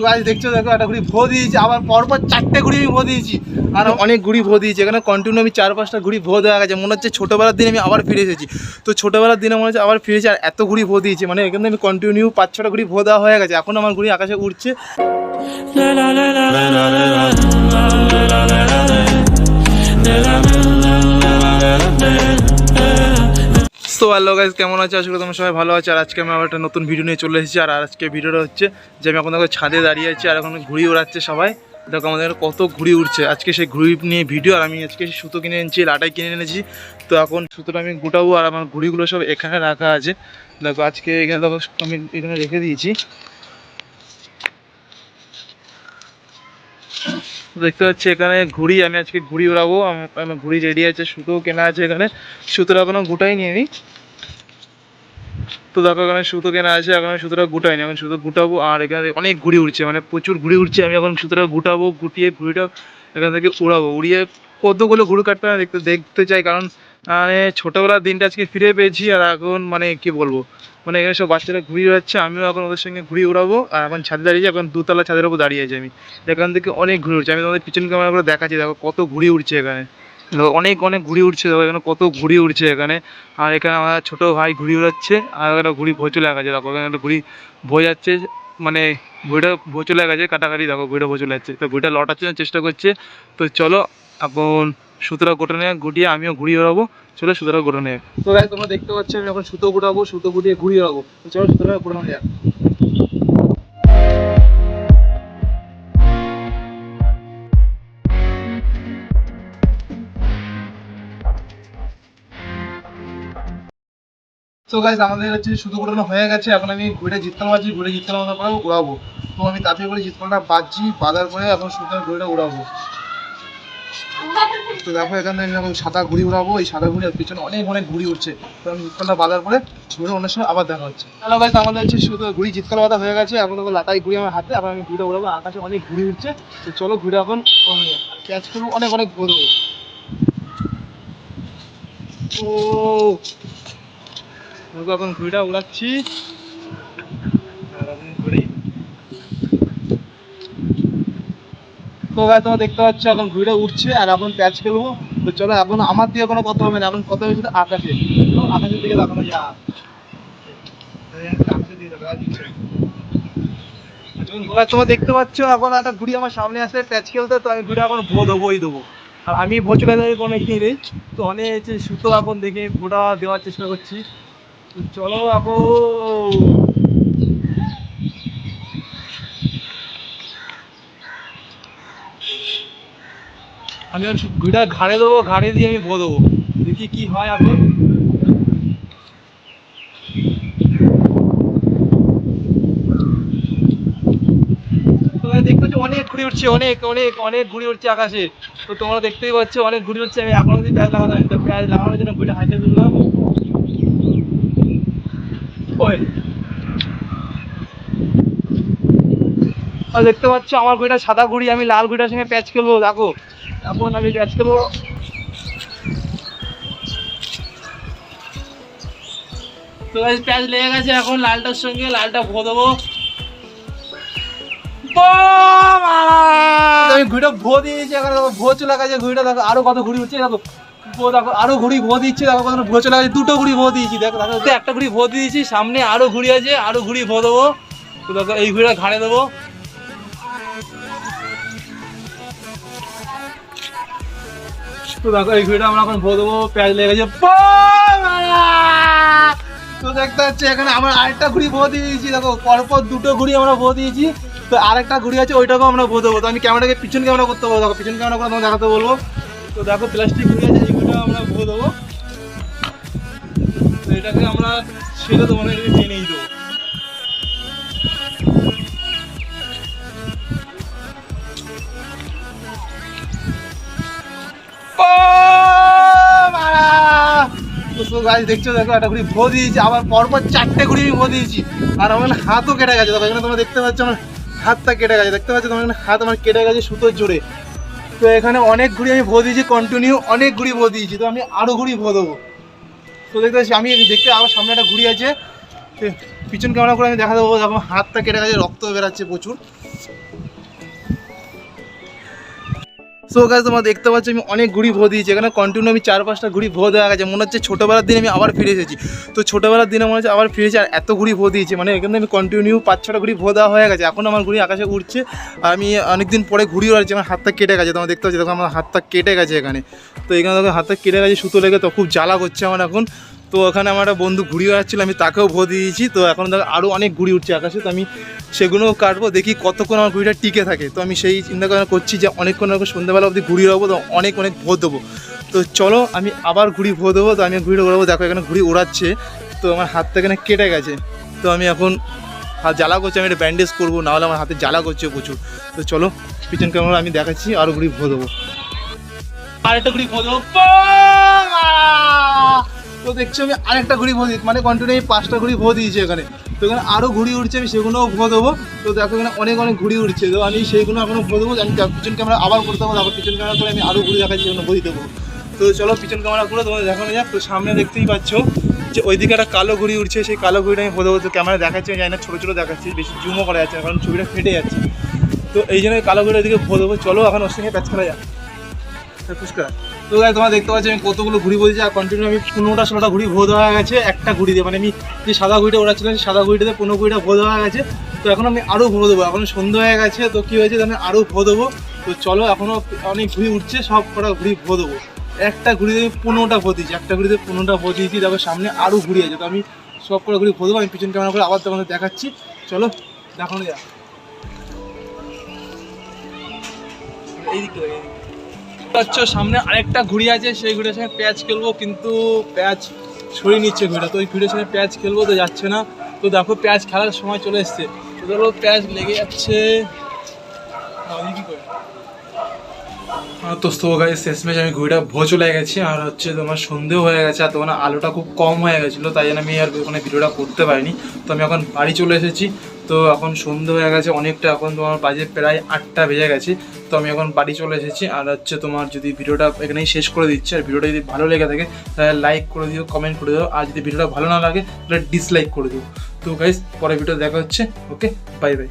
গাছ দেখছ দেখো একটা ঘুড়ি ভো দিয়েছি আবার পরপর চারটে ঘুড়ি আমি ভো দিয়েছি আর অনেক ঘুড়ি ভো দিয়েছি এখানে কন্টিনিউ আমি চার পাঁচটা ঘুড়ি ভো দেওয়া গেছে মনে হচ্ছে ছোটোবেলার দিনে আমি আবার ফিরে এসেছি তো ছোটোবেলার দিনে মনে হচ্ছে আবার ফিরেছি আর এত ঘুড়ি ভো দিয়েছি মানে এখানে আমি কন্টিনিউ পাঁচ ছটা ঘুড়ি ভো দেওয়া হয়ে গেছে এখন আমার ঘুড়ি আকাশে উঠছে সো হ্যালো গাইজ কেমন আছে? করি তোমরা সবাই ভালো আছে। আর আজকে আমি আবার একটা নতুন ভিডিও নিয়ে চলে এসেছি। আর আজকে ভিডিওটা হচ্ছে যে আমি এখন দেখো ছাদে দাঁড়িয়ে আছি, আর এখন ঘুড়ি উড়াচ্ছে সবাই। দেখো আমাদের কত ঘুড়ি উঠছে আজকে সেই ঘুড়ি নিয়ে ভিডিও আর আমি আজকে সুতো কিনে এনেছি, লাটাই কিনে এনেছি। তো এখন সুতোটা আমি গুটাবো, আর আমার ঘুড়িগুলো সব এখানে রাখা আছে। দেখো আজকে এখানে দেখো আমি এখানে রেখে দিয়েছি। দেখতে পাচ্ছি এখানে ঘুড়ি, আমি আজকে ঘুড়ি উড়াবো। আমার ঘুড়ি রেডি আছে, সুতো কেনা আছে এখানে। সুতোটা এখনও গুটাই নিয়ে নিই তো দেখো এখানে সুতো কেনা আছে, এখন সুতোটা গুটাই নি এখন সুতো গুটাবো, আর এখানে অনেক ঘুড়ি উঠছে মানে প্রচুর ঘুড়ি উঠছে আমি এখন সুতোটা গুটাবো, গুটিয়ে ঘুড়িটা এখান থেকে উড়াবো। উড়িয়ে কতগুলো ঘুড়ি কাটতে দেখতে দেখতে চাই, কারণ মানে ছোটোবেলার দিনটা আজকে ফিরে পেয়েছি আর এখন মানে কি বলব? মানে এখানে সব বাচ্চারা ঘুড়ি উড়াচ্ছে আমিও এখন ওদের সঙ্গে ঘুড়ি উড়াবো আর এখন ছাদে দাঁড়িয়েছি এখন দুতলা ছাদের উপর দাঁড়িয়ে আছি আমি। এখান থেকে অনেক ঘুরে উঠছে, আমি তোমাদের পিছন ক্যামেরা করে দেখাচ্ছি, দেখো কত ঘুড়ি উঠছে এখানে। অনেক অনেক ঘুড়ি উঠছে, দেখো এখানে কত ঘুড়ি উঠছে এখানে। আর এখানে আমার ছোট ভাই ঘুড়ি উড়াচ্ছে, আর একটা ঘুড়ি ভোজ চলে গেছে, দেখো এখানে একটা ঘুড়ি ভোজ যাচ্ছে মানে ঘুড়িটা ভোজ চলে গেছে কাটাকাটি, দেখো ঘুড়িটা ভোজ চলে যাচ্ছে। তো ঘুড়িটা লটার চেষ্টা করছে। তো চলো, এখন সুতোটা গোটানে গুটিয়ে আমিও ঘুড়ি ওড়াবো চলো সুতোটা গোটানে তো ভাই তোমরা দেখতে পাচ্ছ, আমি এখন সুতো গোটাবো, সুতো গুটিয়ে ওড়াবো তো চলো সুতোটা গোটানো যাক তো গাইজ আমাদের হচ্ছে সুতো ঘটনা হয়ে গেছে। এখন আমি ঘুরে জিততাম আছি ঘুরে জিততাম পরে উড়াবো তো আমি তাতে করে জিতপালটা বাজছি বাজার পরে এখন সুতরাং ঘুড়িটা উড়াবো। তো দেখো এখানে যখন সাদা ঘুড়ি উড়াবো। এই সাদা ঘুড়ি আর পিছনে অনেক অনেক ঘুড়ি উঠছে তো জিতপালটা বাজার পরে ঘুরে অন্য সময় আবার দেখা হচ্ছে। হ্যালো গাইজ আমাদের হচ্ছে শুধু ঘুড়ি জিতকাল বাঁধা হয়ে গেছে এখন দেখো লাটাই ঘুড়ি আমার হাতে আবার আমি ঘুড়িটা উড়াবো। আকাশে অনেক ঘুড়ি উঠছে তো চলো ঘুরে এখন ক্যাচ করব অনেক অনেক ঘুরবো ও দেখো এখন ঘুড়িটা উড়াচ্ছি আর এখন ঘুড়ি তো ভাই তোমরা দেখতে পাচ্ছ, এখন ঘুড়িটা উঠছে আর এখন প্যাচ খেলব। তো চলো, এখন আমার দিকে কোনো কথা হবে না, এখন কথা শুধু আকাশে আকাশের। দিকে যা তোমরা দেখতে পাচ্ছ, এখন একটা ঘুড়ি আমার সামনে আসে প্যাচ খেলতে, তো আমি ঘুড়ি এখন ভো দেবোই দেবো। আর আমি ভোচকা থেকে কোনো একই নেই তো অনেক সুতো এখন দেখে ভোটা দেওয়ার চেষ্টা করছি। চলো, এখন আমি ওর ঘুড়া ঘাড়ে দেবো, ঘাড়ে দিয়ে আমি বো দেখি কি হয় আপনি দেখতে পাচ্ছি অনেক ঘুড়ি উঠছে অনেক অনেক অনেক ঘুড়ি উঠছে আকাশে। তো তোমরা দেখতেই পাচ্ছ অনেক ঘুড়ি উঠছে আমি এখনও যদি প্যাজ লাগানো প্যাজ লাগানোর জন্য ঘুড়িটা হাতে তুললাম ওই। দেখতে পাচ্ছ আমার ঘুড়িটা সাদা ঘুড়ি, আমি লাল ঘুড়িটার সঙ্গে প্যাচ খেলব, দেখো। এখন আমি প্যাচ খেলব। তো প্যাচ লেগে গেছে, এখন লালটার সঙ্গে লালটা ভো দেবো। আমি ঘুড়িটা ভো দিয়েছি, এখন চলে গেছে দেখো, আরও কত ঘুড়ি হচ্ছে আরও ঘুড়ি ভো দিচ্ছে চলে গেছে, দুটো ঘুড়ি ভো দিয়েছি, দেখো দেখো একটা ঘুড়ি ভো দিয়েছি, সামনে আরও ঘুড়ি আছে, আরও ঘুড়ি ভো দেবো। তো দেখো, এই ঘুড়িটা ঘাড়ে দেবো। তো দেখো, এই ঘুড়িটা আমরা এখন ভো দেবো পেঁয়াজ লেগে গেছে। তো দেখতে পাচ্ছি, এখানে আমরা আরেকটা ঘুড়ি ভো দিয়েছি। দেখো, পরপর দুটো ঘুড়ি আমরা ভো দিয়েছি। তো আরেকটা ঘুড়ি আছে, ওইটাকেও আমরা ভো দেবো। তো আমি ক্যামেরাকে পিছন ক্যামেরা করতে বলব। দেখো, পিছন ক্যামেরা করে তোমাকে দেখাতে বলব। তো দেখো, প্লাস্টিক ঘুড়ি আছে এইগুলো আমরা ভো দেবো। তো এটাকে আমরা ছেড়ে দেবো না এটাকে টেনেই দেবো। তো গাছ দেখছ? দেখো, একটা ঘুড়ি ভো দিয়েছি। আবার পরপর চারটে ঘুড়ি আমি ভো দিয়েছি। আর আমার হাতও কেটে গেছে। দেখো, এখানে তোমরা দেখতে পাচ্ছ, আমার হাতটা কেটে গেছে। দেখতে পাচ্ছ, তোমার এখানে হাত আমার কেটে গেছে সুতোর জোরে। তো এখানে অনেক ঘুড়ি আমি ভো দিয়েছি কন্টিনিউ অনেক ঘুড়ি ভো দিয়েছি। তো আমি আরও ঘুড়ি ভো দেবো। তো দেখতে পাচ্ছি, আমি দেখতে আবার সামনে একটা ঘুড়ি আছে। পিছন ক্যামেরা করে আমি দেখা দেবো। দেখো হাতটা কেটে গেছে, রক্ত বেরাচ্ছে প্রচুর। সো গাছ তোমরা দেখতে পাচ্ছ, আমি অনেক ঘুড়ি ভো দিয়েছি। এখানে কন্টিনিউ আমি চার পাঁচটা ঘুড়ি ভো দেওয়া গেছে। মনে হচ্ছে ছোটোবেলার দিনে আমি আবার ফিরে এসেছি। তো ছোটোবেলার দিনে মনে হচ্ছে আবার ফিরেছি আর এত ঘুড়ি ভো দিয়েছি। মানে এখানে আমি কন্টিনিউ পাঁচ ছটা ঘুড়ি ভো দেওয়া হয়ে গেছে। এখন আমার ঘুড়ি আকাশে উঠছে আর আমি অনেকদিন পরে ঘুড়ি উড়াচ্ছি আমার হাতটা কেটে গেছে, তোমরা দেখতে পাচ্ছি, দেখো আমার হাতটা কেটে গেছে এখানে। তো এখানে দেখো হাতটা কেটে গেছে, সুতো লেগে তো খুব জ্বালা করছে আমার এখন। তো ওখানে আমার বন্ধু ঘুড়ি উড়াচ্ছিল আমি তাকেও ভো দিয়েছি। তো এখন দেখো আরও অনেক ঘুড়ি উঠছে আকাশে। তো আমি সেগুলোও কাটবো, দেখি কতক্ষণ আমার ঘুড়িটা টিকে থাকে। তো আমি সেই চিন্তা করছি যে অনেকক্ষণ সন্ধ্যাবেলা অবধি ঘুড়ি উড়াবো তো অনেক অনেক ভোর দেবো। তো চলো, আমি আবার ঘুড়ি ভোর দেবো, তো আমি ঘুড়ি উড়াবো দেখো এখানে ঘুড়ি উড়াচ্ছে তো আমার হাতটা এখানে কেটে গেছে। তো আমি এখন হাত জ্বালা করছে, আমি একটা ব্যান্ডেজ করব, নাহলে আমার হাতে জ্বালা করছে প্রচুর। তো চলো, পিছন ক্যামেরা আমি দেখাচ্ছি আরও ঘুড়ি ভোর দেবো। আরেকটা ঘুড়ি ভোর দেবো। তো দেখছি আমি আরেকটা ঘুড়ি ভো দিই মানে কন্টিনিউ আমি পাঁচটা ঘুড়ি ভো দিয়েছি এখানে। তো এখানে আরও ঘুড়ি উঠছে আমি সেগুলোও ভো দেবো। তো দেখো এখানে অনেক অনেক ঘুড়ি উঠছে তো আমি সেইগুলো এখনও ভো দেবো। আমি পিছন ক্যামেরা আবার করতে পারব আবার পিছন ক্যামেরা করে আমি আরও ঘুড়ি দেখাচ্ছি সেগুলো ভো দেবো। তো চলো পিছন ক্যামেরা করে তোমাদের দেখানো যাক। তো সামনে দেখতেই পাচ্ছ যে ওইদিকে একটা কালো ঘুড়ি উঠছে সেই কালো ঘুড়িটা আমি ভো দেবো। তো ক্যামেরা দেখাচ্ছি জানি না, ছোটো ছোটো দেখাচ্ছি, বেশি জুমও করা যাচ্ছে কারণ ছবিটা ফেটে যাচ্ছে। তো এই জন্য কালো ঘুড়ির দিকে ভো দেবো। চলো এখন ওর সঙ্গে প্যাচ খেলা যাক। ফুচকা তো গাই তোমরা দেখতে পাচ্ছ, আমি কতগুলো ঘুড়ি বলছি, আর কন্টিনিউ আমি পনেরোটা, ষোলোটা ঘুড়ি ভোদ হয়ে গেছে, একটা ঘুড়ি দিয়ে। মানে আমি যে সাদা ঘুড়িটা ওড়াচ্ছিলাম, সেই সাদা ঘুড়িটাতে পনেরো ঘুড়িটা ভোদ হয়ে গেছে। তো এখন আমি আরও ভো দেবো। এখন সন্ধ্যা হয়ে গেছে, তো কী হয়েছে, আমি আরও ভো দেবো। তো চলো এখনও অনেক ঘুড়ি উঠছে, সব কটা ঘুড়ি ভো দেবো। একটা ঘুড়িতে আমি পনেরোটা ভো দিয়েছি, একটা ঘুড়িতে পনেরোটা ভো দিয়েছি, তারপর সামনে আরও ঘুড়ি আছে। তো আমি সব কটা ঘুড়ি ভো দেবো, আমি পিছন ক্যামেরা করে আবার তোমাদের দেখাচ্ছি। চলো, দেখানো যাক। এই দিকটা। পাচ্ছ, সামনে আরেকটা ঘুড়ি আছে, সেই ঘুড়ির সঙ্গে প্যাচ খেলব, কিন্তু প্যাচ সরিয়ে নিচ্ছে ঘুড়িটা, তো ওই ঘুড়ির সঙ্গে প্যাচ খেলব, তো যাচ্ছে না। তো দেখো, প্যাচ খেলার সময় চলে এসছে। তো দেখো, প্যাচ লেগে যাচ্ছে। তো তো গাই শেষমেশ আমি ঘুড়িটা ভো চলে গেছি, আর হচ্ছে তোমার সন্ধেও হয়ে গেছে, আর তোমার আলোটা খুব কম হয়ে গেছিল, তাই জন্য আমি আর ওখানে ভিডিওটা করতে পারিনি। তো আমি এখন বাড়ি চলে এসেছি তো এখন সন্ধে হয়ে গেছে, অনেকটা এখন তোমার বাজে প্রায় আটটা বেজে গেছে। তো আমি এখন বাড়ি চলে এসেছি, আর হচ্ছে তোমার যদি ভিডিওটা এখানেই শেষ করে দিচ্ছে, আর ভিডিওটা যদি ভালো লেগে থাকে, তাহলে লাইক করে দিও কমেন্ট করে দিও, আর যদি ভিডিওটা ভালো না লাগে, তাহলে ডিসলাইক করে দিও। তো গাইস পরে ভিডিও দেখা হচ্ছে ওকে বাই বাই